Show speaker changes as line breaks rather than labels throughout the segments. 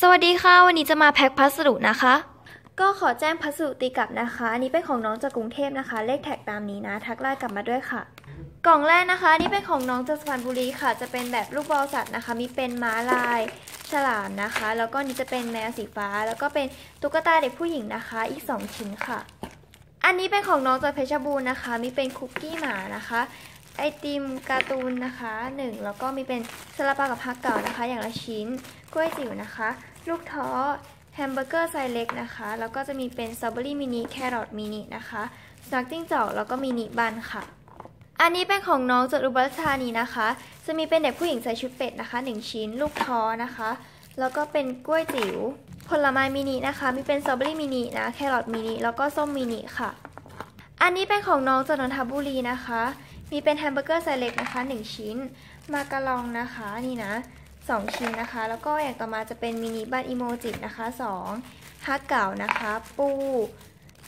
สวัสดีค่ะ วันนี้จะมาแพ็คพัสดุนะคะ ก็ขอแจ้งพัสดุตีกลับนะคะ อันนี้เป็นของน้องจากกรุงเทพนะคะ เลขแท็กตามนี้นะ ทักไลน์กลับมาด้วยค่ะ กล่องแรกนะคะนนี่เป็นของน้องจากสุพรรณบุรีค่ะ จะเป็นแบบลูกบอลสัตว์นะคะ มีเป็นม้าลาย ฉลามนะคะ แล้วก็นี่จะเป็นแมวสีฟ้า แล้วก็เป็นตุ๊กตาเด็กผู้หญิงนะคะ อีก 2 ชิ้นค่ะ อันนี้เป็นของน้องจากเพชรบูรณ์นะคะ มีเป็นคุกกี้หมานะคะ ไอติมการ์ตูนนะคะหนึ่งแล้วก็มีเป็นซาลาเปากับฮักเก่านะคะ อย่างละชิ้น กล้วยจิ๋วนะคะ ลูกท้อแฮมเบอร์เกอร์ไซส์เล็กนะคะ แล้วก็จะมีเป็นสตรอเบอรี่มินิแครอทมินินะคะสนักจิ้งจอกแล้วก็มินิบันค่ะ อันนี้เป็นของน้องจากอุบลราชธานีนะคะ จะมีเป็นเด็กผู้หญิงใส่ชุดเป็ดนะคะ 1 ชิ้น ลูกท้อนะคะ แล้วก็เป็นกล้วยจิ๋วผลไม้มินินะคะ มีเป็นสตรอเบอรี่มินินะแครอทมินิแล้วก็ส้มมินิค่ะ อันนี้เป็นของน้องจนนทบุรีนะคะ มีเป็นแฮมเบอร์เกอร์ไซส์เล็กนะคะ 1 ชิ้น มาการองนะคะนี่นะ 2 ชิ้นนะคะ แล้วก็อย่างต่อมาจะเป็นมินิบัตอีโมจินะคะ2ฮักเก่านะคะ ปู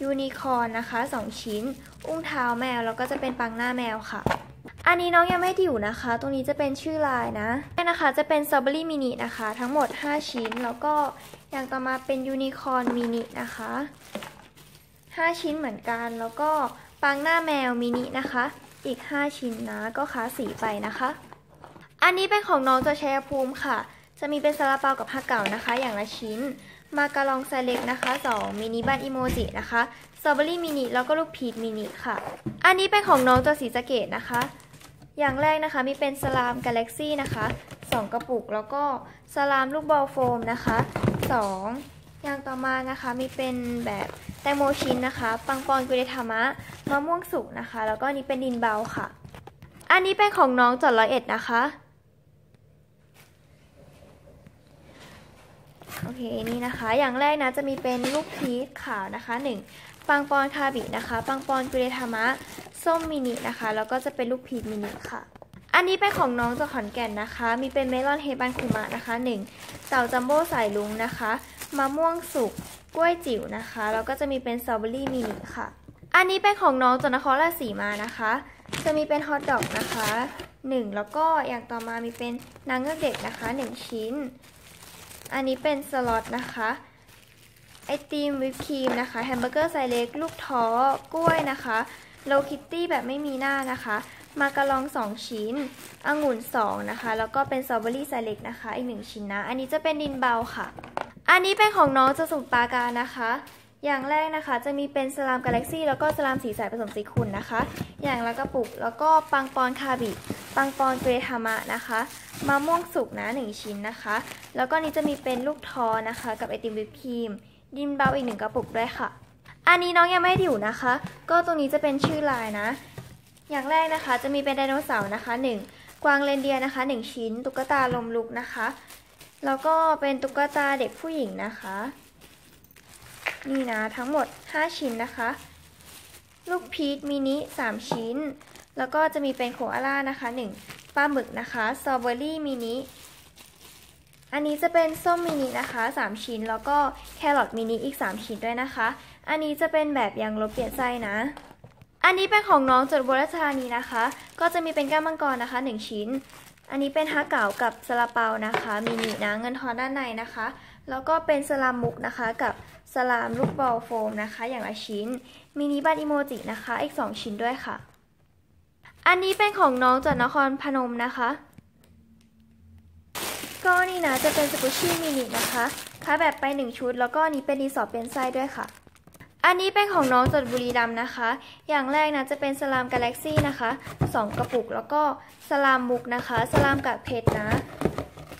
ยูนิคอร์นนะคะ 2 ชิ้น อุ้งเท้าแมว แล้วก็จะเป็นปังหน้าแมวค่ะ อันนี้น้องยังไม่ดิวนะคะ ตรงนี้จะเป็นชื่อลายนะนี่นะคะจะเป็นสตรอเบอรี่มินินะคะ ทั้งหมด 5 ชิ้น แล้วก็อย่างต่อมาเป็นยูนิคอร์นมินินะคะ 5 ชิ้นเหมือนกัน แล้วก็ปังหน้าแมวมินินะคะ อีก 5 ชิ้นนะ ก็ค้าสีไปนะคะ อันนี้เป็นของน้องจากชัยภูมิค่ะ จะมีเป็นซาลาเปากับฮักเก่านะคะ อย่างละชิ้น มาการองไซเล็กนะคะ2มินิบันอิโมจินะคะสตรอเบอรี่มินิแล้วก็ลูกพีชมินิค่ะ อันนี้เป็นของน้องจากสีสะเกดนะคะ อย่างแรกนะคะมีเป็นสลามกาแล็กซี่นะคะ 2 กระปุกแล้วก็สลามลูกบอลโฟมนะคะ 2 อย่างต่อมานะคะมีเป็นแบบแตงโมชิ้นนะคะ ปังปอนกุเรทามะมะม่วงสุกนะคะ แล้วก็นี้เป็นดินเบาค่ะ อันนี้เป็นของน้องจอดร้อยเอ็ดนะคะโอเคนี่นะคะ อย่างแรกนะจะมีเป็นลูกพีชขาวนะคะ 1 ปังปอนคาบินะคะ ปังปอนกุเรทามะส้มมินินะคะ แล้วก็จะเป็นลูกพีชมินิค่ะ อันนี้เป็นของน้องจากขอนแก่นนะคะ มีเป็นเมลอนเฮบันคุมะนะคะ 1 เต่าจัมโบ้สายลุงนะคะ มะม่วงสุกกล้วยจิ๋วนะคะ แล้วก็จะมีเป็นสตรอเบอรี่มินิค่ะ อันนี้เป็นของน้องจนครราชสีมานะคะ จะมีเป็นฮอทดอกนะคะ1แล้วก็อย่างต่อมามีเป็นนางเงือกเด็กนะคะ 1 ชิ้น อันนี้เป็นสล็อตนะคะไอติมวิปครีมนะคะแฮมเบอร์เกอร์ไซเล็ก ลูกท้อกล้วยนะคะโลคิตตี้แบบไม่มีหน้านะคะ มาการอง 2 ชิ้นองุ่น 2 นะคะ แล้วก็เป็นสตรอเบอรี่ไซเล็กนะคะ อีก 1 ชิ้นนะ อันนี้จะเป็นดินเบาค่ะ อันนี้เป็นของน้องจะสุดปาการนะคะ อย่างแรกนะคะจะมีเป็นสลามกาแล็กซี่แล้วก็สลามสีสายผสมสีขุ่นนะคะ อย่างละกระปุกแล้วก็ปังปอนคาบิปังปอนเกรทามะนะคะมะม่วงสุกนะ1ชิ้นนะคะ แล้วก็นี้จะมีเป็นลูกทอนะคะ กับไอติมวิปครีม ดินเบาอีกหนึ่งกระปุกด้วยค่ะ อันนี้น้องยังไม่ดิวนะคะ ก็ตรงนี้จะเป็นชื่อลายนะ อย่างแรกนะคะจะมีเป็นไดโนเสาร์นะคะ 1 กวางเรนเดียร์นะคะ 1 ชิ้น ตุ๊กตาลมลุกนะคะ แล้วก็เป็นตุ๊กตาเด็กผู้หญิงนะคะ นี่นะทั้งหมด 5 ชิ้นนะคะ ลูกพีชมินิ 3 ชิ้น แล้วก็จะมีเป็นโคอาล่านะคะ 1ปลาหมึกนะคะสตรอเบอรี่มินิอันนี้จะเป็นส้มมินินะคะ 3 ชิ้น แล้วก็แครอทมินิอีก 3 ชิ้นด้วยนะคะ อันนี้จะเป็นแบบยังลบเปลี่ยนไส้นะ อันนี้เป็นของน้องจดบรชานีนะคะ ก็จะมีเป็นก้ามมังกรนะคะ 1 ชิ้น อันนี้เป็นฮักเก๋ากับซาลาเปานะคะมินินะเงินทอนด้านในนะคะ แล้วก็เป็นสลามมุกนะคะ กับสลามลูกบอลโฟมนะคะ อย่างละชิ้นมินิบัตอีโมจินะคะ อีก 2 ชิ้นด้วยค่ะ อันนี้เป็นของน้องจากนครพนมนะคะ ก็นี่นะจะเป็นสกุชชี่มินินะคะค้าแบบไป 1 ชุด แล้วก็นี้เป็นดีสอดเป็นไส้ด้วยค่ะ อันนี้เป็นของน้องจากบุรีรัมนะคะ อย่างแรกนะจะเป็นสลามกาแล็กซี่นะคะ 2 กระปุกแล้วก็สลามมุกนะคะ สลามกับเพชรนะ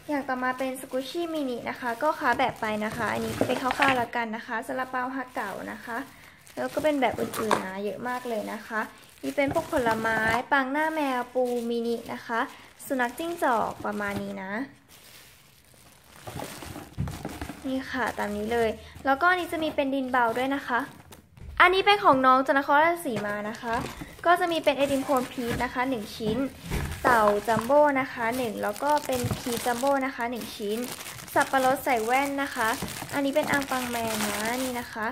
อย่างต่อมาเป็นสกุชี่มินินะคะ ก็ค้าแบบไปนะคะ อันนี้เป็นข้าวๆละกันนะคะซาลาเปาฮักเก่านะคะ แล้วก็เป็นแบบอื่นๆนะเยอะมากเลยนะคะมีเป็นพวกผลไม้ปังหน้าแมวปูมินินะคะ สุนัขจิ้งจอกประมาณนี้นะ นี่ค่ะตามนี้เลย แล้วก็อันนี้จะมีเป็นดินเบาด้วยนะคะ อันนี้เป็นของน้องจากนครราชสีมานะคะ ก็จะมีเป็นไอติมโคนพีชนะคะ 1 ชิ้น เต่าจัมโบ้นะคะ 1 แล้วก็เป็นพีจัมโบ้นะคะ 1 ชิ้น สับปะรดใส่แว่นนะคะ อันนี้เป็นอังปังแมนนะนี่นะคะ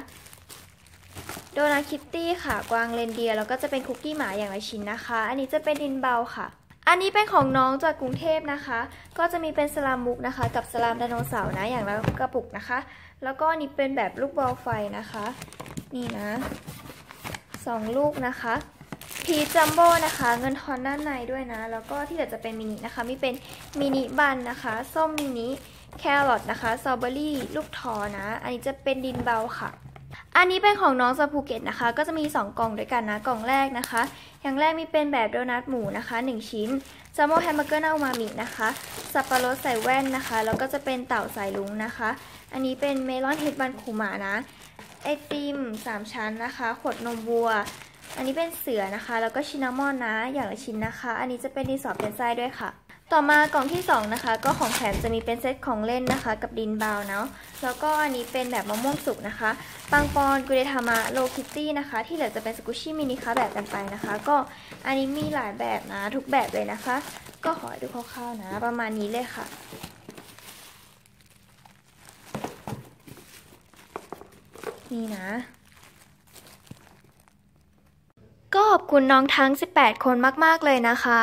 โดนัทคิตตี้ค่ะ กวางเรนเดียร์แล้วก็จะเป็นคุกกี้หมาอย่างละชิ้นนะคะ อันนี้จะเป็นดินเบาค่ะ อันนี้เป็นของน้องจากกรุงเทพนะคะ ก็จะมีเป็นสลามมุกนะคะ กับสลามไดโนเสาร์นะ อย่างละกระปุกนะคะ แล้วก็อันนี้เป็นแบบลูกบอลไฟนะคะ นี่นะสองลูกนะคะพีจัมโบ้นะคะ เงินทอนด้านในด้วยนะ แล้วก็ที่เหลือจะเป็นมินินะคะ มีเป็นมินิบันนะคะ ส้มมินิ แครอทนะคะ สตรอเบอรี่ ลูกทอนะ อันนี้จะเป็นดินเบาค่ะ อันนี้เป็นของน้องจากภูเก็ตนะคะ ก็จะมี 2 กล่องด้วยกันนะ กล่องแรกนะคะ อย่างแรกมีเป็นแบบโดนัทหมูนะคะ 1 ชิ้นจัมโบ้แฮมเบอร์เกอร์หน้าอูมามินะคะ สับปะรดใส่แว่นนะคะ แล้วก็จะเป็นเต่าสายลุงนะคะ อันนี้เป็นเมลอนเฮดบันคูมานะ ไอติม 3 ชั้นนะคะ ขวดนมวัว อันนี้เป็นเสือนะคะ แล้วก็ชินามอนนะ อย่างละชิ้นนะคะ อันนี้จะเป็นดินสอเป็นไส้ด้วยค่ะ ต่อมากล่องที่2นะคะก็ของแถมจะมีเป็นเซตของเล่นนะคะ กับดินบาวเนาะแล้วก็อันนี้เป็นแบบมะม่วงสุกนะคะปังปอนกุเรทามะโลคิตตี้นะคะ ที่เหลือจะเป็นสกุชชี่มินิคะแบบกันไปนะคะ ก็อันนี้มีหลายแบบนะทุกแบบเลยนะคะ ก็ขอดูคร่าวๆนะ ประมาณนี้เลยค่ะนี่นะก็ขอบคุณน้องทั้ง 18 คนมาก ๆ เลยนะคะ